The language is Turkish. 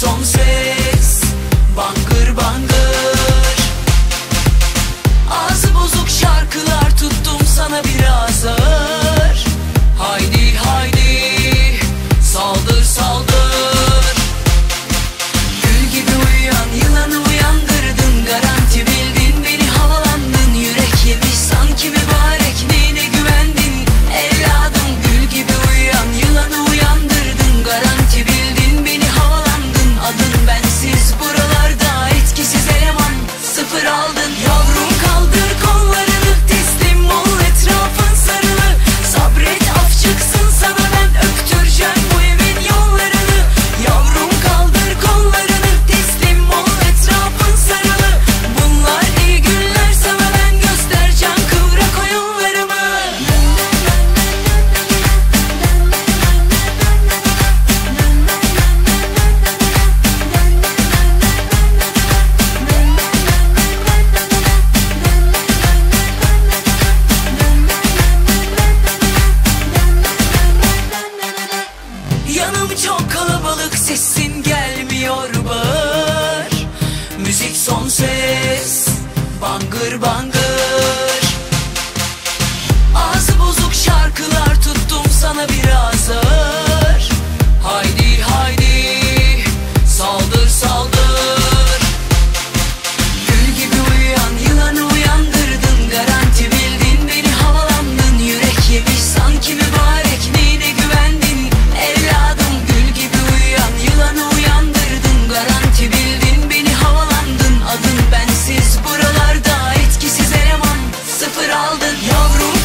son ses. Bangır bangır. Ağzı bozuk şarkılar tuttum sana biraz ağır Son ses. Bangır bangır yavrum